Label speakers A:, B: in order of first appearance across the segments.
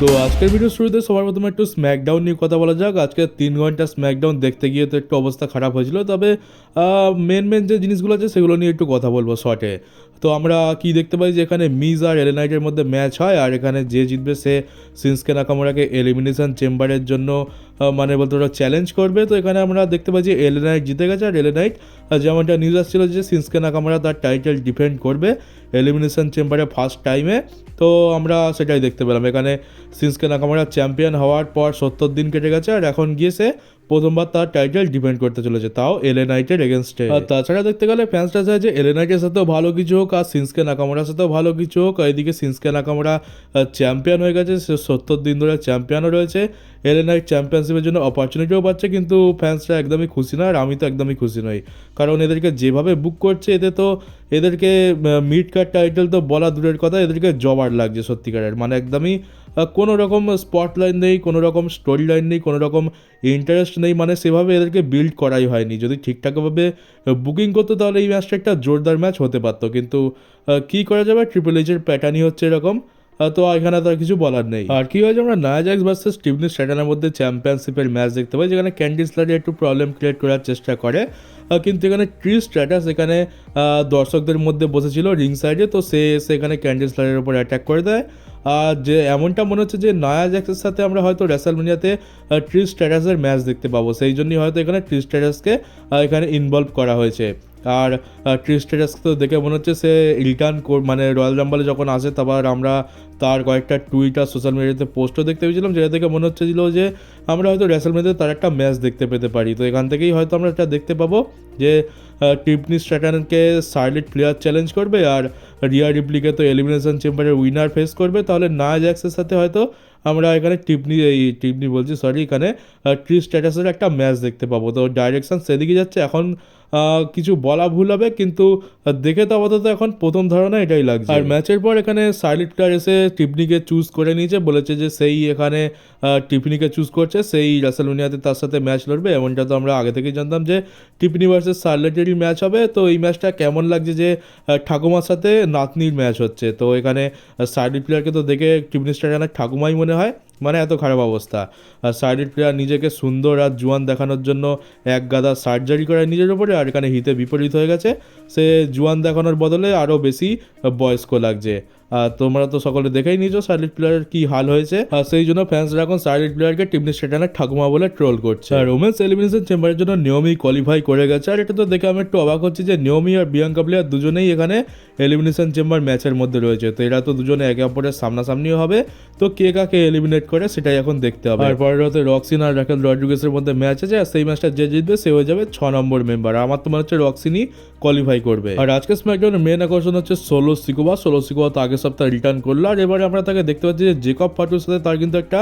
A: তো আজকের ভিডিও শুরুতে সবার প্রথমে একটু স্ম্যাকডাউন নিয়ে কথা বলা যাক। আজকে তিন ঘণ্টা স্ম্যাকডাউন দেখতে গিয়ে তো একটু অবস্থা খারাপ হয়েছিল। তবে মেন মেন যে জিনিসগুলো আছে সেগুলো নিয়ে একটু কথা বলব শর্টে তো আমরা কি দেখতে পাই যে এখানে মিজ আর এলেনাইটের মধ্যে ম্যাচ হয়, আর এখানে যে জিতবে সে সিন্সকে নাকামোরাকে এলিমিনেশন চেম্বারের জন্য মানে বলতে পারো চ্যালেঞ্জ করবে। তো এখানে আমরা দেখতে পাই যে এলেনাইট জিতে গেছে, আর এলেনাইট যেমনটা নিউজ আসছিল যে সিন্সকে নাকামোরা তার টাইটেল ডিফেন্ড করবে এলিমিনেশন চেম্বারে ফার্স্ট টাইমে তো আমরা সেটাই দেখতে পেলাম। এখানে সিন্সকে নাকামোরা চ্যাম্পিয়ন হওয়ার পর সত্তর দিন কেটে গেছে, আর এখন গিয়ে সে প্রথমবার তার টাইটেল ডিপেন্ড করতে চলেছে, তাও এলেনাইটের এগেনস্টে আর তাছাড়া দেখতে গেলে ফ্যান্সরা চায় যে এলেনাইটের সাথেও ভালো কিছু হোক আর সিন্সকে নাকামোড়ার সাথেও ভালো কিছু হোক। আর এদিকে সিন্সকে নাকামোড়া চ্যাম্পিয়ন হয়ে গেছে, সে সত্তর দিন ধরে চ্যাম্পিয়নও রয়েছে। এলেনাইট চ্যাম্পিয়নশিপের জন্য অপরচুনিটিও পাচ্ছে, কিন্তু ফ্যান্সরা একদমই খুশি না আর আমি তো একদমই খুশি নই। কারণ এদেরকে যেভাবে বুক করছে, এতে তো এদেরকে মিড কার্ড টাইটেল তো বলা দূরের কথা, এদেরকে জবার লাগছে সত্যিকারের। মানে একদমই কোনো রকম স্পটলাইন নেই কোনো রকম স্টোরি লাইন নেই কোনো রকম ইন্টারেস্ট নেই মানে সেভাবে এদেরকে বিল্ড করাই হয়নি। যদি ঠিকঠাকভাবে বুকিং করতো, তাহলে এই ম্যাচটা একটা জোরদার ম্যাচ হতে পারতো। কিন্তু কী করা যাবে? ট্রিপল এইচের প্যাটার্নই হচ্ছে এরকম। তো এখানে তো কিছু বলার নেই। আর কি হয়েছে আমরা নায়াজাক্স ভার্সেস টিভনি স্ট্যাটানের মধ্যে চ্যাম্পিয়নশিপের ম্যাচ দেখতে পাই, যেখানে ক্যান্ডিসলারি একটু প্রবলেম ক্রিয়েট করার চেষ্টা করে। কিন্তু এখানে ট্রি স্ট্যাটাস এখানে দর্শকদের মধ্যে বসেছিল রিং সাইডে তো সে এসে এখানে ক্যান্ডিসলারের উপর অ্যাটাক করে দেয়। আর যে এমনটা মনে হচ্ছে যে নয়া জ্যাক্সের সাথে আমরা হয়তো রেসালমিনিয়াতে ট্রি স্ট্যাটাসের ম্যাচ দেখতে পাবো। সেই জন্যই হয়তো এখানে ট্রি স্ট্যাটাসকে এখানে ইনভলভ করা হয়েছে। আর ট্রি স্ট্যাটাসকে তো দেখে মনে হচ্ছে সে রিটার্ন মানে রয়্যাল রাম্বালে যখন আসে তারপর আমরা তার কয়েকটা টুইট আর সোশ্যাল মিডিয়াতে পোস্টও দেখতে পেয়েছিলাম, যেটা থেকে মনে হচ্ছিল যে আমরা হয়তো রেসালমিনিয়াতে তার একটা ম্যাচ দেখতে পেতে পারি। তো এখান থেকেই হয়তো আমরা এটা দেখতে পাবো যে টিপনি স্ট্যাটানকে সাইলেন্ট প্লেয়ার চ্যালেঞ্জ করবে আর রিয়া রিপ্লিকে তো এলিমিনেশন চেম্বারের উইনার ফেস করবে। তাহলে না জ্যাক্সের সাথে হয়তো আমরা এখানে টিপনি, এই টিপনি বলছি সরি এখানে ট্রি স্ট্যাটাসের একটা ম্যাচ দেখতে পাবো। তো ডাইরেকশন সেদিকে যাচ্ছে, এখন কিছু বলা ভুল হবে, কিন্তু দেখে তো আপাতত এখন প্রথম ধারণা এটাই লাগছে। আর ম্যাচের পর এখানে সাইলেন্ট প্লেয়ার এসে টিপনিকে চুজ করে নিয়েছে, বলেছে যে সেই এখানে টিপনিকে চুজ করছে, সেই রাসেলুনিয়াতে তার সাথে ম্যাচ লড়বে। এমনটা তো আমরা আগে থেকেই জানতাম যে টিপনি ভার্সেস সার্লেটেরই ম্যাচ হবে। তো এই ম্যাচটা কেমন লাগছে যে ঠাকুমার সাথে নাতনির ম্যাচ হচ্ছে। তো এখানে সাইডেড প্লেয়ারকে তো দেখে টিপনি স্টার ঠাকুমাই মনে হয়? মানে এত খারাপ অবস্থা। আর সাইডেড প্লেয়ার নিজেকে সুন্দর আর জুয়ান দেখানোর জন্য এক গাদা সার্জারি করে নিজের ওপরে আর এখানে হিতে বিপরীত হয়ে গেছে। সে জুয়ান দেখানোর বদলে আরও বেশি বয়স্ক লাগছে। তোমরা তো সকলে দেখেই নিয়েছো সাইলেন্ট প্লেয়ারের কি হাল হয়েছে। আর সেই জন্য ফ্যান্সরা এখন সাইলেন্ট প্লেয়ারকে টিমনি স্টেটানের ঠাকুমা বলে ট্রোল করছে। আর ওমেন্স এলিমিনেশন চেম্বারের জন্য নিয়মই কোয়ালিফাই করে গেছে। আর এটা তো দেখে আমি একটু অবাক হচ্ছি যে নিয়মি আর বিয়াঙ্কা প্লেয়ার দুজনেই এখানে এলিমিনেশন চেম্বার ম্যাচের মধ্যে রয়েছে। তো এরা তো দুজনে একে অপরের সামনাসামনি হবে। তো কে কাকে এলিমিনেট করে সেটাই এখন দেখতে হবে। আর পরের রাতে রক্সিন আর রাকেল রড্রিগেসের মধ্যে ম্যাচ আছে। আর সেই ম্যাচটা যে জিতবে সে হয়ে যাবে ছ নম্বর মেম্বার আমার তো মনে হচ্ছে রক্সিনই কোয়ালিফাই করবে। আর আজকে স্ম্যাকডাউনের মেন আকর্ষণ হচ্ছে সোলো সিকোবা সোলো সিকোবা তো আগের সপ্তাহে রিটার্ন করল। আর এবারে আমরা তাকে দেখতে পাচ্ছি যে জেকব ফাটুর সাথে তার কিন্তু একটা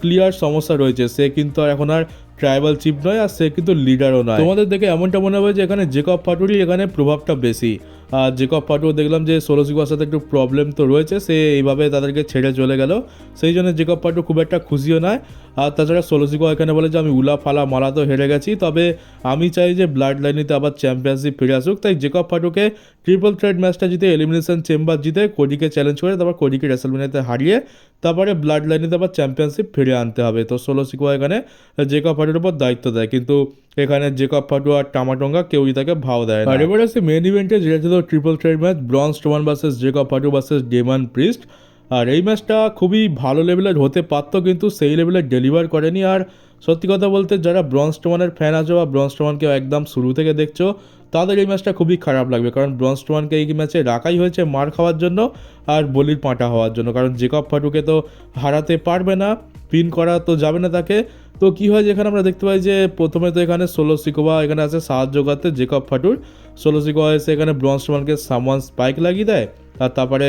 A: ক্লিয়ার সমস্যা রয়েছে। সে কিন্তু এখন আর ট্রাইবাল চিফ নয়, আর সে কিন্তু লিডারও নয়। তোমাদের দেখে এমনটা মনে হবে যে এখানে জেকব ফাটুরই এখানে প্রভাবটা বেশি। আর জেকব ফাটুর দেখলাম যে সোলসিকার সিকোয়ার সাথে একটু প্রবলেম তো রয়েছে, সে এইভাবে তাদেরকে ছেড়ে চলে গেল। সেই জন্য জেকব ফাটু খুব একটা খুশিও নয়। আর তাছাড়া ষোলো সিকোয়া এখানে বলে যে আমি উলা ফালা মালা তো হেরে গেছি, তবে আমি চাই যে ব্লাড লাইনিতে আবার চ্যাম্পিয়নশিপ ফিরে আসুক। তাই জেকব ফাটুকে ট্রিপল থ্রেড ম্যাচটা জিতে এলিমিনেশন চেম্বার জিতে কোডিকে চ্যালেঞ্জ করে, তারপর কোডিকে রেসেলমিনিয়াতে হারিয়ে তারপরে ব্লাড লাইনিতে আবার চ্যাম্পিয়নশিপ ফিরে আনতে হবে। তো ষোলো সিকোয়া এখানে জেকব ফাটুর উপর দায়িত্ব দেয়, কিন্তু এখানে জেকব ফাটু আর টামাটঙ্গা কেউই তাকে ভাও দেয় আর এবার আসছে মেন ইভেন্টে যেটা ছিল ট্রিপল থ্রেড ম্যাচ ব্রন্স টোমান versus Jacob Fatu versus Damian Priest. আর এই ম্যাচটা খুবই ভালো লেভেলের হতে পারতো, কিন্তু সেই লেভেলে ডেলিভার করেনি। আর সত্যি কথা বলতে যারা ব্রন্স টোমানের ফ্যান আছো বা ব্রন্স টোমানকে একদম শুরু থেকে দেখছ, তাদের এই ম্যাচটা খুবই খারাপ লাগবে, কারণ ব্রন্স টোমানকে এই ম্যাচে রাখাই হয়েছে মার খাওয়ার জন্য আর বলির পাঁটা হওয়ার জন্য। কারণ জেকব ফাটুকে তো হারাতে পারবে না, পিন করা তো যাবে না তাকে। তো কি হয় যেখানে আমরা দেখতে পাই যে প্রথমে তো এখানে ষোলো সিকোবা এখানে আছে সাহায্য করতে জেকব ফাটুর। ষোলো সিকোবা এসে এখানে ব্রন্স টোমানকে সামান স্পাইক লাগিয়ে দেয়, আর তারপরে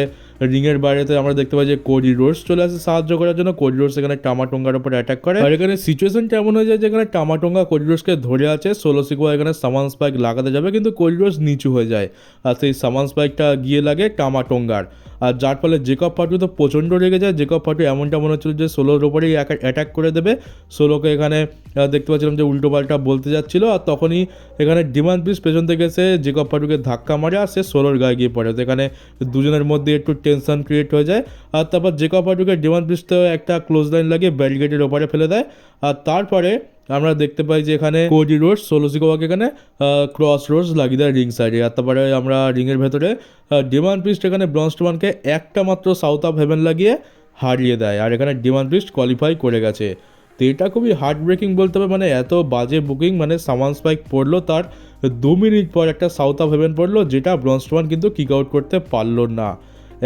A: রিংয়ের বাইরেতে আমরা দেখতে পাই যে কোডি রোডস চলে আসে সাহায্য করার জন্য। কোডি রোডস এখানে টামাটোঙ্গার উপর অ্যাটাক করে। আর এখানে সিচুয়েশনটা এমন হয়ে যায় যেখানে টামাটোঙ্গা কোডি রোডসকে ধরে আছে, সোলো সিকোয়া এখানে সামান স্পাইক লাগাতে যাবে, কিন্তু কোডি রোডস নিচু হয়ে যায়। আর সেই সামান স্পাইকটা গিয়ে লাগে টামাটোঙ্গার। আর যার ফলে জেকব ফাটু তো প্রচণ্ড রেগে যায়। জেকব ফাটু এমনটা মনে হচ্ছিল যে সোলোর ওপরেই অ্যাটাক করে দেবে। সোলোকে এখানে দেখতে পাচ্ছিলাম যে উল্টো পাল্টা বলতে যাচ্ছিল। আর তখনই এখানে ডিমান্ড পিস পেছন থেকে এসে জেকব ফাটুকে ধাক্কা মারে আর সে সোলোর গায়ে গিয়ে পড়ে। তো এখানে দুজনের মধ্যে একটু টেনশন ক্রিয়েট হয়ে যায়। আর তারপর জেকব ফাটুকে ডিমান্ড তো একটা ক্লোজ লাইন লাগিয়ে ব্যারিগেটের ওপারে ফেলে দেয়। আর তারপরে আমরা দেখতে পাই যে এখানে কোডি রোড সোলোসিকোভাকে এখানে ক্রস রোডস লাগিয়ে দেয় রিং সাইডে আর তারপরে আমরা রিংয়ের ভেতরে ডিমান্ড পিস্ট এখানে ব্রনস্টমানকে একটা মাত্র সাউথ অফ হেভেন লাগিয়ে হারিয়ে দেয়। আর এখানে ডিমান্ড পিস্ট কোয়ালিফাই করে গেছে। তো এটা খুবই হার্ট ব্রেকিং বলতে হবে মানে এত বাজে বুকিং মানে সামান স্পাইক পড়ল তার দু মিনিট পর একটা সাউথ অফ হেভেন পড়ল, যেটা ব্রনস্টমান কিন্তু কিক আউট করতে পারল না।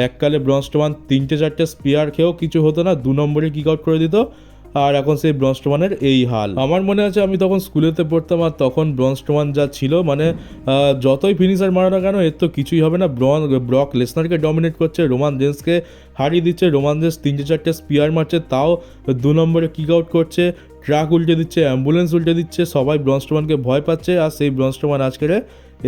A: এককালে ব্রনস্টমান তিনটে চারটে স্পিয়ার খেয়েও কিছু হতো না, দু নম্বরে কিক আউট করে দিত, আর এখন সেই ব্রনস্টমানের এই হাল। আমার মনে আছে আমি তখন স্কুলেতে পড়তাম আর তখন ব্রনস্টমান যা ছিল মানে যতই ফিনিশার মারো না কেন, এর তো কিছুই হবে না। ব্রন, ব্রক লেসনারকে ডমিনেট করছে, রোমান জেন্সকে হারিয়ে দিচ্ছে, রোমান জেন্স তিনটে চারটে স্পিয়ার মারছে, তাও দু নম্বরে কিক আউট করছে, ট্রাক উল্টে দিচ্ছে অ্যাম্বুলেন্স উল্টে দিচ্ছে, সবাই ব্রনস্টমানকে ভয় পাচ্ছে, আর সেই ব্রনস্টমান আজকের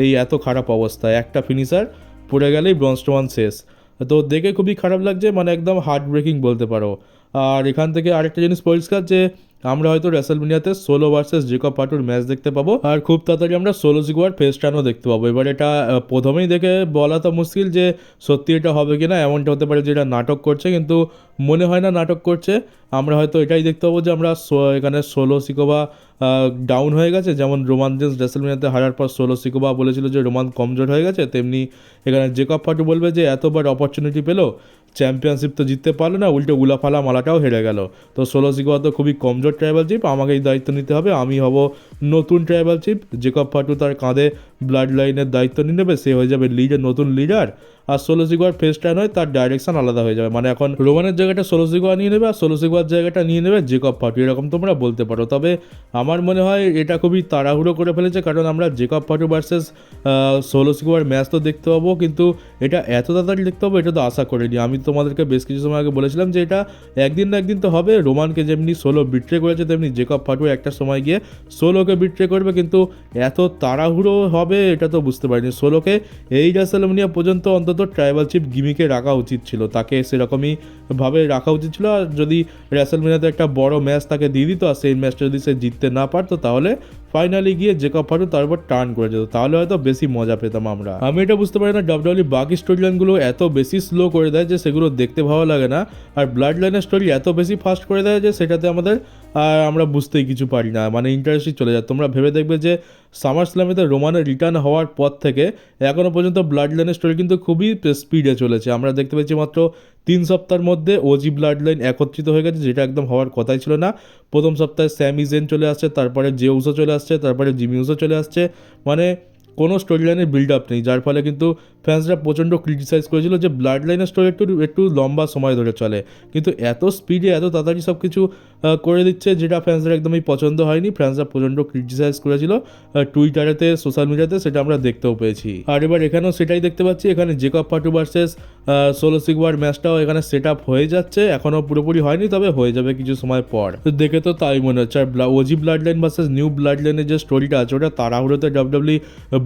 A: এই এত খারাপ অবস্থা একটা ফিনিশার পড়ে গেলেই ব্রনস্টমান শেষ। তো দেখে খুবই খারাপ লাগছে মানে একদম হার্ট ব্রেকিং বলতে পারো। আর এখান থেকে আরেকটা জিনিস পরিষ্কার যে আমরা হয়তো রেসেলমিনিয়াতে সোলো ভার্সেস জেকব পাটুর ম্যাচ দেখতে পাবো। আর খুব তাড়াতাড়ি আমরা সোলো জিগোয়ার ফেস টানও দেখতে পাবো। এবার এটা প্রথমেই দেখে বলা তো মুশকিল যে সত্যি এটা হবে কিনা, এমনটা হতে পারে যে এটা নাটক করছে, কিন্তু মনে হয় না নাটক করছে। আমরা হয়তো এটাই দেখতে পাবো যে আমরা এখানে সোলো সিকোবা ডাউন হয়ে গেছে। যেমন রোমান জেন্স রেসেলমিনিয়াতে হারার পর সোলো সিকোবা বলেছিল যে রোমান কমজোর হয়ে গেছে, তেমনি এখানে জেকব ফাটু বলবে যে এতবার অপরচুনিটি পেল। চ্যাম্পিয়নশিপ তো জিততে পারল না, উল্টে উলাফালা মালাটাও হেরে গেল। তো ষোলো সিগুয়া তো খুবই কমজোর ট্রাইবাল চিপ আমাকেই দায়িত্ব নিতে হবে, আমি হব নতুন ট্রাইবাল চিপ জেকব ফাটু তার কাঁধে ব্লাড লাইনের দায়িত্ব নিয়ে নেবে, সে হয়ে যাবে লিডার নতুন লিডার আর ষোলো সিকোয়ার ফেসটা নয়, তার ডাইরেকশন আলাদা হয়ে যাবে। মানে এখন রোমানের জায়গাটা ষোলো সিকোয়া নিয়ে নেবে, আর ষোলো সিকোয়ার জায়গাটা নিয়ে নেবে জেকব ফাটু এরকম তোমরা বলতে পারো। তবে আমার মনে হয় এটা খুবই তাড়াহুড়ো করে ফেলেছে, কারণ আমরা জেকব ফাটু ভার্সেস ষোলো সিকোয়ার ম্যাচ তো দেখতে পাবো, কিন্তু এটা এত তাড়াতাড়ি দেখতে পাবো, এটা তো আশা করিনি। আমি তোমাদেরকে বেশ কিছু সময় আগে বলেছিলাম যে এটা একদিন না একদিন তো হবে রোমানকে যেমনি সোলো বিট্রে করেছে, তেমনি জেকব ফাটু একটা সময় গিয়ে সোলোকে বিট্রে করবে, কিন্তু এত তাড়াহুড়ো হবে এটা তো বুঝতে পারিনি। সোলোকে এই রেসেলমিনিয়া পর্যন্ত অন্তত ট্রাইবাল চিপ গিমিকে রাখা উচিত ছিল। তাকে সেরকমই ভাবে রাখা উচিত ছিল। আর যদি রেসেলমিনিয়াতে একটা বড় ম্যাচ তাকে দিয়ে দিত, আর সেই ম্যাচটা যদি সে জিততে না পারতো, তাহলে ফাইনালি গিয়ে জেকব ফাটু তারপর টার্ন করে যেত, তাহলে হয়তো বেশি মজা পেতাম আমরা। আমি এটা বুঝতে পারি না ডাব্লিউডব্লিউ বাকি স্টোরি লাইনগুলো এত বেশি স্লো করে দেয় যে সেগুলো দেখতে ভালো লাগে না, আর ব্লাড লাইনের স্টোরি এত বেশি ফাস্ট করে দেয় যে সেটাতে আমাদের, আর আমরা বুঝতেই কিছু পারি না মানে ইন্টারেস্টই চলে যায়। তোমরা ভেবে দেখবে যে সামার স্ল্যামেতে রোমানের রিটার্ন হওয়ার পর থেকে এখনও পর্যন্ত ব্লাড লাইনের স্টোরি কিন্তু খুবই স্পিডে চলেছে। আমরা দেখতে পেয়েছি মাত্র তিন সপ্তাহের মধ্যে ওজি ব্লাড লাইন একত্রিত হয়ে গেছে, যেটা একদম হওয়ার কথাই ছিল না। প্রথম সপ্তাহে স্যামি জেন চলে আসছে, তারপরে জেউসও চলে আসছে তারপরে জিমিউসও চলে আসছে। মানে কোনো স্টোরি লাইনের বিল্ড আপ নেই যার ফলে কিন্তু ফ্যান্সরা প্রচণ্ড ক্রিটিসাইজ করেছিল যে ব্লাড লাইনের স্টোরি একটু একটু লম্বা সময় ধরে চলে। কিন্তু এত স্পিডে এত তাড়াতাড়ি সব কিছু করে দিচ্ছে যেটা ফ্যান্সরা একদমই পছন্দ হয়নি। ফ্যান্সরা প্রচণ্ড ক্রিটিসাইজ করেছিল। টুইটারেতে সোশ্যাল মিডিয়াতে সেটা আমরা দেখতেও পেয়েছি। আর এবার এখানেও সেটাই দেখতে পাচ্ছি। এখানে জেকব পাটু ভার্সেস ষোলো সিকওয়ার ম্যাচটাও এখানে সেট আপ হয়ে যাচ্ছে। এখনও পুরোপুরি হয়নি, তবে হয়ে যাবে কিছু সময় পর। দেখে তো তাই মনে হচ্ছে। আর OG blood line versus new blood লাইনের যে স্টোরিটা আছে, ওটা তাড়াহুড়োতে ডাব্লিউডব্লিউ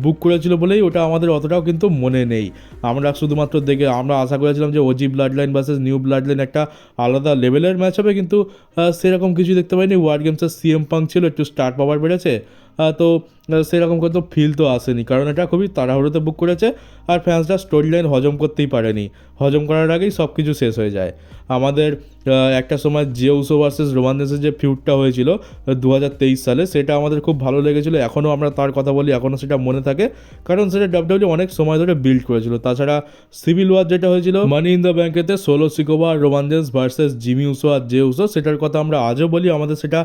A: বুক করেছিল বলেই ওটা আমাদের অতটাও কিন্তু মনে নেই। আমরা শুধুমাত্র দেখে, আমরা আশা করেছিলাম যে OG blood line versus new blood line একটা আলাদা লেভেলের ম্যাচ হবে, কিন্তু সেরকম কিছু দেখতে পাইনি। ওয়ার্ড গেমসের সিএম পাং ছিল, একটু স্টার্ট পাওয়ার বেড়েছে। তো সেরকম কোনো ফিল তো আসেনি। কারণ এটা খুবই তাড়াহুড়োতে বুক করেছে আর ফ্যান্সরা স্টোরি লাইন হজম করতেই পারেনি। হজম করার আগেই সব কিছু শেষ হয়ে যায়। আমাদের একটা সময় জিওসো ভার্সেস রোমান্সের যে ফিউডটা হয়েছিল দু হাজার তেইশ সালে, সেটা আমাদের খুব ভালো লেগেছিলো। এখনও আমরা তার কথা বলি এখনও সেটা মনে থাকে। কারণ সেটা ডাব্লিউডব্লিউ অনেক সময় ধরে বিল্ড করেছিল। তাছাড়া সিভিল ওয়ার যেটা হয়েছিল মানি ইন দ্য ব্যাঙ্কেতে সোলো সিকোবা আর Roman Reigns versus Jimmy Uso আর জে উসো সেটার কথা আমরা আজও বলি। আমাদের সেটা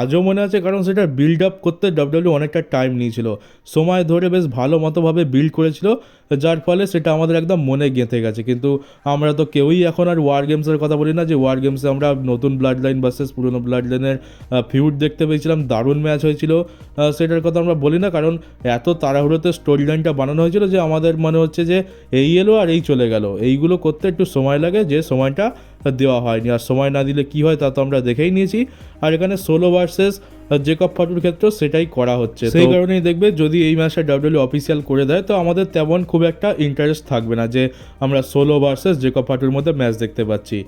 A: আজও মনে আছে, কারণ সেটা বিল্ড আপ করতে ডাব্লিউডব্লিউ অনেকটা টাইম নিয়েছিল। সময় ধরে বেশ ভালো মতোভাবে বিল্ড করেছিল, যার ফলে সেটা আমাদের একদম মনে গেঁথে গেছে। কিন্তু আমরা তো কেউই এখন আর ওয়ার গেমসের কথা বলি না, যে ওয়ার গেমসে আমরা নতুন ব্লাড লাইন ভার্সেস পুরনো ব্লাড লাইনের ফিউড দেখতে পেয়েছিলাম, দারুণ ম্যাচ হয়েছিল। সেটার কথা আমরা বলি না, কারণ এত তাড়াহুড়োতে স্টোরি লাইনটা বানানো হয়েছিল যে আমাদের মনে হচ্ছে যে এই এলো আর এই চলে গেল। এইগুলো করতে একটু সময় লাগে, যে সময়টা দেওয়া হয়নি। আর সময় না দিলে কি হয় তা তো আমরা দেখেই নিয়েছি। আর এখানে সোলো ভার্সেস জেকব ফাটুর ক্ষেত্রেও সেটাই করা হচ্ছে। সেই কারণেই দেখবে যদি এই ম্যাচটা ডাব্লিউ অফিসিয়াল করে দেয় তো আমাদের তেমন খুব একটা ইন্টারেস্ট থাকবে না যে আমরা সোলো ভার্সেস জেকব ফাটুর মধ্যে ম্যাচ দেখতে পাচ্ছি।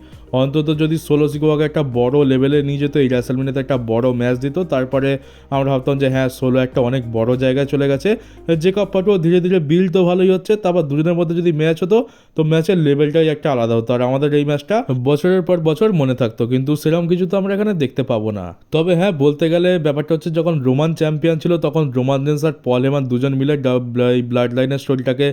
A: অন্তত যদি সোলো সিকোয়াকে একটা বড় লেভেলে নিয়ে যেত এই র্যাসেলমিনেতে একটা বড় ম্যাচ দিত, তারপরে আমরা ভাবতাম যে হ্যাঁ সোলো একটা অনেক বড় জায়গায় চলে গেছে। জেকব ফাটুও ধীরে ধীরে বিল তো ভালোই হচ্ছে, তারপর দুজনের মধ্যে যদি ম্যাচ হতো, তো ম্যাচের লেভেলটাই একটা আলাদা হতো। আর আমাদের এই ম্যাচটা বছরের পর বছর মনে থাকতো, কিন্তু সেরকম কিছু তো আমরা এখানে দেখতে পাবো না। তবে হ্যাঁ বলতে গেলে ব্যাপারটা হচ্ছে যখন রোমান চ্যাম্পিয়ন ছিল, তখন রোমান রেন্স আর পল এমান দুজন মিলে এই ব্লাড লাইনের স্টোরিটাকে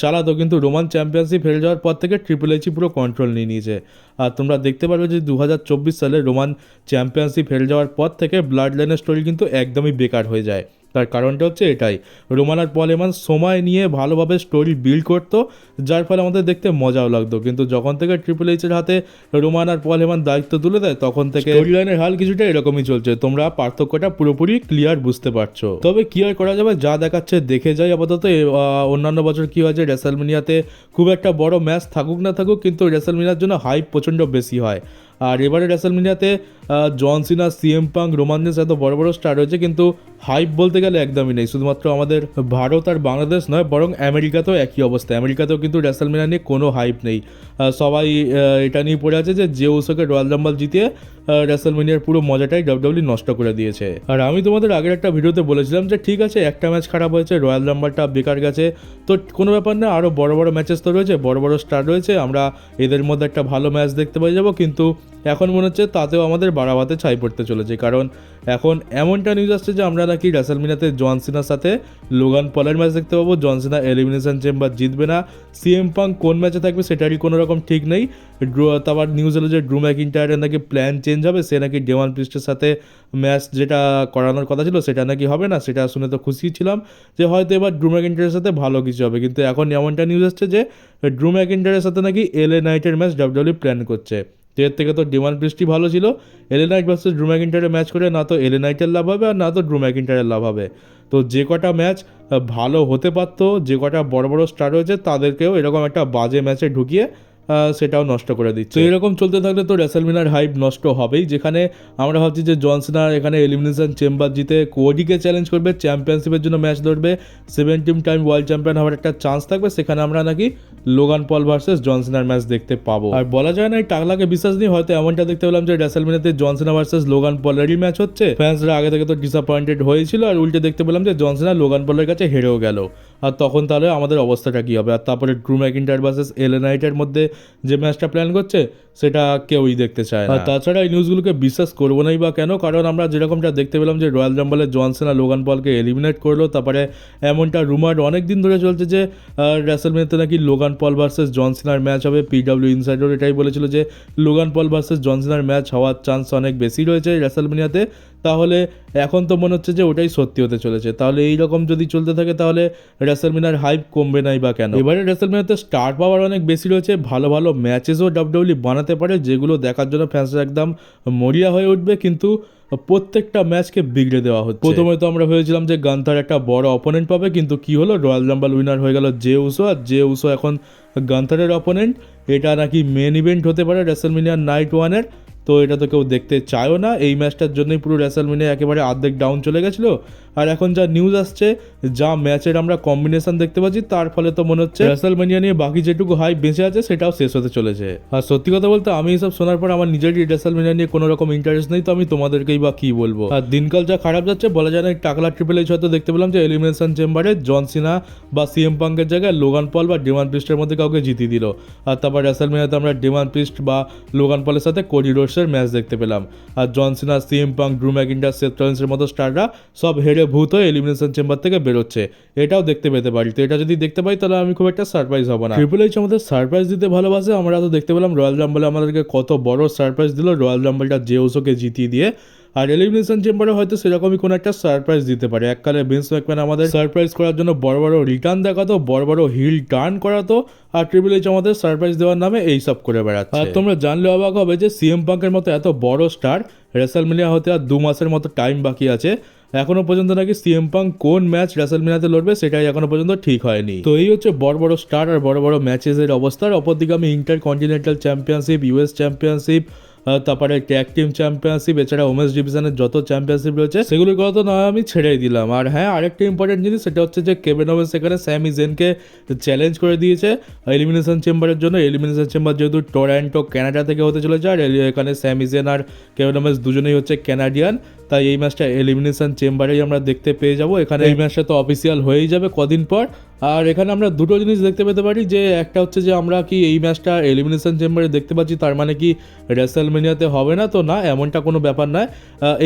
A: চালাতো। কিন্তু রোমান চ্যাম্পিয়নশিপ হেরে যাওয়ার পর থেকে ট্রিপল এইচই পুরো কন্ট্রোল নিয়ে নিয়েছে। আর তোমরা দেখতে পারবে যে দু হাজার চব্বিশ সালে রোমান চ্যাম্পিয়নশিপ হেরে যাওয়ার পর থেকে ব্লাড লাইনের স্টোরি কিন্তু একদমই বেকার হয়ে যায়। তার কারণটা হচ্ছে এটাই। রোমান আর পল এমান সময় নিয়ে ভালোভাবে স্টোরি বিল্ড করতো যার ফলে আমাদের দেখতে মজাও লাগতো। কিন্তু যখন থেকে ট্রিপল এইচের হাতে রোমান আর পল এমান দায়িত্ব তুলে দেয় তখন থেকে লাইনের হাল কিছুটা এরকমই চলছে। তোমরা পার্থক্যটা পুরোপুরি ক্লিয়ার বুঝতে পারছ। তবে কি আর করা যাবে? যা দেখাচ্ছে দেখে যাই আপাতত। অন্যান্য বছর কি হয়েছে রেসালমিনিয়াতে খুব একটা বড় ম্যাচ থাকুক না থাকুক কিন্তু রেসালমিনিয়ার জন্য হাইপ প্রচণ্ড বেশি হয়। আর এবারে রেসালমিনিয়াতে জন সিনা সিএম পাং রোমানদেশ এত বড় বড় স্টার হয়েছে কিন্তু হাইপ বলতে গেলে একদমই নেই। শুধুমাত্র আমাদের ভারত আর বাংলাদেশ নয়, বরং আমেরিকাতেও একই অবস্থা। আমেরিকাতেও কিন্তু রেসালমিনিয়া নিয়ে কোনো হাইপ নেই। সবাই এটা নিয়ে পড়ে আছে যে যে উসোকে রয়্যাল রাম্বাল জিতিয়ে রেসালমিনিয়ার পুরো মজাটাই ডাব্লিউডাব্লিউ নষ্ট করে দিয়েছে। আর আমি তোমাদের আগের একটা ভিডিওতে বলেছিলাম যে, ঠিক আছে, একটা ম্যাচ খারাপ হয়েছে রয়্যাল রাম্বালটা বেকার গেছে। তো কোনো ব্যাপার না আরও বড় বড় ম্যাচেস তো রয়েছে, বড় বড় স্টার রয়েছে। আমরা এদের মধ্যে একটা ভালো ম্যাচ দেখতে পেয়ে যাব। কিন্তু এখন মনে হচ্ছে তাতেও আমাদের বাড়াবাতে ছাই পড়তে চলেছে, কারণ এখন এমনটা নিউজ আসছে যে আমরা নাকি রেসালমিনাতে জনসিনার সাথে লোগান পলের ম্যাচ দেখতে পাবো জনসিনা এলিমিনেশন চেম্বার জিতবে না। সিএম পাং কোন ম্যাচে থাকবে সেটারই কোনো রকম ঠিক নেই। ড্রু, তারপর নিউজ এলো যে ড্রু ম্যাকিন্টায়ারের নাকি প্ল্যান চেঞ্জ হবে, সে নাকি ডেওয়ান প্রিস্টের সাথে ম্যাচ যেটা করানোর কথা ছিল সেটা নাকি হবে না, সেটা শুনে তো খুশি ছিলাম যে হয়তো এবার ড্রু ম্যাকিন্টারের সাথে ভালো কিছু হবে। কিন্তু এখন এমনটা নিউজ আসছে যে ড্রু ম্যাকিন্টারের সাথে নাকি এল এ নাইটের ম্যাচ ডাব্লিউডাব্লিউ প্ল্যান করছে। এর থেকে তো ডিমান্ড বৃষ্টি ভালো ছিল। এলেনাইট ভার্সেস ড্রু ম্যাকিন্টারের ম্যাচ করে না তো এলেনাইটের লাভ হবে আর না তো ড্রু ম্যাকিন্টারের লাভ হবে। তো যে কটা ম্যাচ ভালো হতে পারতো, যে কটা বড় বড় স্টার হয়েছে তাদেরকেও এরকম একটা বাজে ম্যাচে ঢুকিয়ে সেটাও নষ্ট করে দিচ্ছে। তো এরকম চলতে থাকলে তো রেসালমিনার হাইপ নষ্ট হবেই, যেখানে আমরা ভাবছি যে জনসনার এখানে এলিমিনেশন চেম্বার জিতে কোডিকে চ্যালেঞ্জ করবে চ্যাম্পিয়নশিপের জন্য ম্যাচ ধরবে seven team time world champion হওয়ার একটা চান্স থাকবে, সেখানে আমরা নাকি লোগান পল ভার্সেস জনসনার ম্যাচ দেখতে পাবো। আর বলা যায় না এই টাকলাকে বিশ্বাস নিয়ে হয়তো এমনটা দেখতে পেলাম যে রেসালমিনাতে জনসনা ভার্সেস লোগান পলেরই ম্যাচ হচ্ছে। ফ্যান্সরা আগে থেকে তো ডিসঅ্যাপয়েন্টেড হয়েছিল, আর উল্টে দেখতে পেলাম যে জনসনা লোগান পলের কাছে হেরেও গেল। আর তখন তাহলে আমাদের অবস্থাটা কী হবে? আর তারপরে ড্রু ম্যাকিন্টার ভার্সেস এলেনাইটের মধ্যে যে ম্যাচটা প্ল্যান করছে, সেটা কেউই দেখতে চায় আর তাছাড়া এই নিউজগুলোকে বিশ্বাস করব নাই বা কেন? কারণ আমরা যেরকমটা দেখতে পেলাম যে রয়্যাল রাম্বলে জনসেনা লোগান পলকে এলিমিনেট করল। তারপরে এমনটা রুমার অনেক দিন ধরে চলছে যে রেসেলমেনিতে নাকি লোগান পল ভার্সেস জনসেনার ম্যাচ হবে। পিডব্লিউ ইনসাইডার এটাই বলেছিল যে লোগান পল ভার্সেস জনসেনার ম্যাচ হওয়ার চান্স অনেক বেশি রয়েছে রেসেলমেনিয়াতে তাহলে এখন তো মনে হচ্ছে যে ওটাই সত্যি হতে চলেছে। তাহলে এই রকম যদি চলতে থাকে, তাহলে রেসেলমিনার হাইপ কমবে নাই বা কেন? এবারে রেসেলমিনাতে স্টার পাওয়ার অনেক বেশি রয়েছে, ভালো ভালো ম্যাচেসও ডাব্লিউডাব্লিউ বানাতে পারে, যেগুলো দেখার জন্য ফ্যান্সরা একদম মরিয়া হয়ে উঠবে, কিন্তু প্রত্যেকটা ম্যাচকে বিগড়ে দেওয়া হচ্ছে। প্রথমে তো আমরা ভেবেছিলাম যে গান্থার একটা বড় অপোনেন্ট পাবে, কিন্তু কি হলো? রয়্যাল রাম্বাল উইনার হয়ে গেল জে উসো আর জে উসো এখন গান্থারের অপোনেন্ট এটা নাকি মেন ইভেন্ট হতে পারে রেসেলমিনিয়ার নাইট ওয়ানের তো এটা তো কেউ দেখতে চায়ও না। এই ম্যাচটার জন্যই পুরো রেসালমিনিয়া একেবারে অর্ধেক ডাউন চলে গেছিল। আর এখন যা নিউজ আসছে, যা ম্যাচের আমরা কম্বিনেশন দেখতে পাচ্ছি, তার ফলে তো মনে হচ্ছে রেসালমেনিয়া নিয়ে বাকি যেটুকু হাই বেঁচে আছে, সেটাও শেষ হতে চলেছে। আর সত্যি কথা বলতে, আমি এসব শোনার পর আমার নিজেরই রেসালমেনিয়া নিয়ে কোনো রকম ইন্টারেস্ট নেই, তো আমি তোমাদেরকেই বা কি বলব। আর দিনকাল যা খারাপ যাচ্ছে, বলা যায় না টাকলা ট্রিপল এইচ হয়তো দেখতে পেলাম যে এলিমিনেশন চেম্বারে জন সিনা বা সিএম পাঙ্কের জায়গায় লোগান পল বা ডেমান পিস্টের মধ্যে কাউকে জিতিয়ে দিল। আর তারপর রেসালমেনিয়াতে আমরা ডেমান পিস্ট বা লোগান পলের সাথে কোডি রোডসের ম্যাচ দেখতে পেলাম। আর জনসিনা সিএম পাং ড্রু ম্যাকিন্ডার সেফ মতো স্টাররা সব হেরে ভূত হয়ে এলিমিনেশন চেম্বার থেকে বেরোচ্ছে। এটাও দেখতে পেতে পারি। তো এটা যদি দেখতে পাই, তাহলে আমি খুব একটা সারপ্রাইজ হব না। ট্রিপল এইচ আমাদের সারপ্রাইজ দিতে ভালোবাসে। আমরা তো দেখতে পেলাম রয়্যাল রাম্বলে আমাদেরকে কত বড় সারপ্রাইজ দিল। রয়্যাল রাম্বলটা জেউসোকে জিতিয়ে দিয়ে আর এলিমিনেশন চেম্বারে হয়তো সেরকমই কোনো একটা সারপ্রাইজ দিতে পারে। এককালে বেঞ্চ ম্যাকম্যান আমাদের সারপ্রাইজ করার জন্য বড় বড় রিটার্ন দেখাতো, বড় বড় হিল টার্ন করাতো আর ট্রিপল এইচ আমাদের সারপ্রাইজ দেওয়ার নামে এইসব করে বেড়াচ্ছে। আর তোমরা জানলে অবাক হবে যে সিএম পাঙ্কের মতো এত বড় স্টার রেসালমিনিয়া হতে আর দু মাসের মতো টাইম বাকি আছে। এখনও পর্যন্ত নাকি সিএম পাং কোন ম্যাচ রেসেলমিনাতে লড়বে সেটাই এখনও পর্যন্ত ঠিক হয়নি। তো এই হচ্ছে বড় বড় স্টার আর বড় বড় ম্যাচেসের অবস্থা। আর অপরদিকে আমি intercontinental championship US championship তারপরে ট্যাগ টিম চ্যাম্পিয়নশিপ এছাড়া ওমেন্স ডিভিশনের যত চ্যাম্পিয়নশিপ রয়েছে, সেগুলোর কথা তো নয়, আমি ছেড়েই দিলাম। আর হ্যাঁ আরেকটা ইম্পর্টেন্ট জিনিস, সেটা হচ্ছে যে কেভেন ওমেন্স এখানে স্যামি জেনকে চ্যালেঞ্জ করে দিয়েছে। এলিমিনেশন চেম্বারের জন্য। এলিমিনেশন চেম্বার যেহেতু টরেন্টো ক্যানাডা থেকে হতে চলেছে, আর এখানে স্যামি জেন আর কেভেন ওমেন্স দুজনেই হচ্ছে ক্যানাডিয়ান তাই এই ম্যাচটা এলিমিনেশন চেম্বারেই আমরা দেখতে পেয়ে যাব। এখানে এই ম্যাচটা তো অফিসিয়াল হয়েই যাবে কদিন পর। আর এখানে আমরা দুটো জিনিস দেখতে পেতে পারি, যে একটা হচ্ছে যে আমরা কি এই ম্যাচটা এলিমিনেশন চেম্বারে দেখতে পাচ্ছি, তার মানে কি রেসেলমেনিয়াতে হবে না তো? না, এমনটা কোনো ব্যাপার নয়।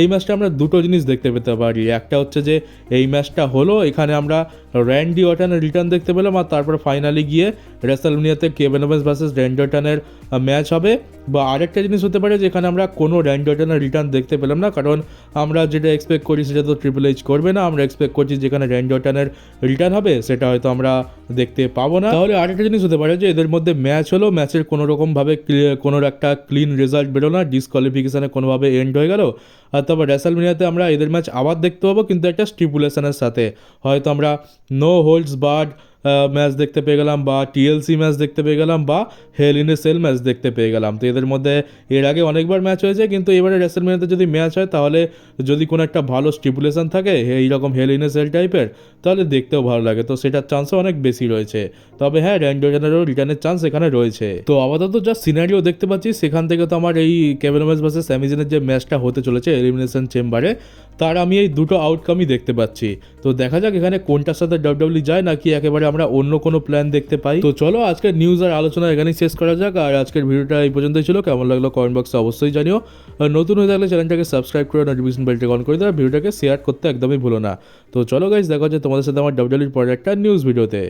A: এই ম্যাচটা আমরা দুটো জিনিস দেখতে পেতে পারি। একটা হচ্ছে যে এই ম্যাচটা হলো, এখানে আমরা র্যান্ডি অটানের রিটার্ন দেখতে পেলাম আর তারপর ফাইনালি গিয়ে রেসেলমেনিয়াতে কেভেন ওভেন্স ভার্সেস র্যান্ডি অটানের ম্যাচ হবে। বা আরেকটা জিনিস হতে পারে যেখানে আমরা কোনো র্যান্ডি অটানের রিটার্ন দেখতে পেলাম না, কারণ আমরা যেটা এক্সপেক্ট করি সেটা তো ট্রিপল এইচ করবে না। আমরা এক্সপেক্ট করছি যেখানে র্যান্ডি অটানের রিটার্ন হবে, সেটা হয়তো আমরা দেখতে পাবো না। তাহলে আরেকটা জিনিস হতে পারে যে এদের মধ্যে ম্যাচ হলো ম্যাচের কোনো রকমভাবে কোনো একটা ক্লিন রেজাল্ট বেরো না ডিসকোয়ালিফিকেশানে কোনোভাবে এন্ড হয়ে গেল। আর তারপর রেসালমিনিয়াতে আমরা এদের ম্যাচ আবার দেখতে পাবো, কিন্তু একটা স্টিপুলেশনের সাথে। হয়তো আমরা no holds barred. ম্যাচ দেখতে পেয়ে গেলাম বা টিএলসি ম্যাচ দেখতে পেয়ে গেলাম বা hell in a cell match দেখতে পেয়ে গেলাম। তো এদের মধ্যে এর আগে অনেকবার ম্যাচ হয়েছে, কিন্তু এবারে রেসেলমিনিয়াতে যদি ম্যাচ হয়, তাহলে যদি কোনো একটা ভালো স্টিপুলেশন থাকে এইরকম হেল ইন এ সেল টাইপের তাহলে দেখতেও ভালো লাগে। তো সেটার চান্সও অনেক বেশি রয়েছে। তবে হ্যাঁ র্যান্ডোজনেরও রিটার্নের চান্স এখানে রয়েছে। তো আপাতত যা সিনারিও দেখতে পাচ্ছি। সেখান থেকে তো আমার এই কেভেনমেস ভার্সেস স্যামিজনের যে ম্যাচটা হতে চলেছে এলিমিনেশন চেম্বারে তার আমি এই দুটো আউটকামই দেখতে পাচ্ছি। তো দেখা যাক এখানে কোনটার সাথে ডাব্লিউডাব্লিউ যায়, নাকি একেবারে আমরা অন্য কোনো প্ল্যান দেখতে পাই। তো চলো আজকের নিউজ আর আলোচনা এখানেই শেষ করা যাক। আর আজকের ভিডিওটা এই পর্যন্তই ছিল। কেমন লাগল কমেন্ট বক্সে অবশ্যই জানিও। আর নতুন হয়ে থাকলে চ্যানেলটাকে সাবস্ক্রাইব করে নোটিফিকেশন বেলটি অন করে দেওয়া ভিডিওটাকে শেয়ার করতে একদমই ভুলো না। তো চলো গাইজ দেখা হচ্ছে তোমাদের সাথে আমার ডাব্লিউডি পরের একটা নিউজ ভিডিওতে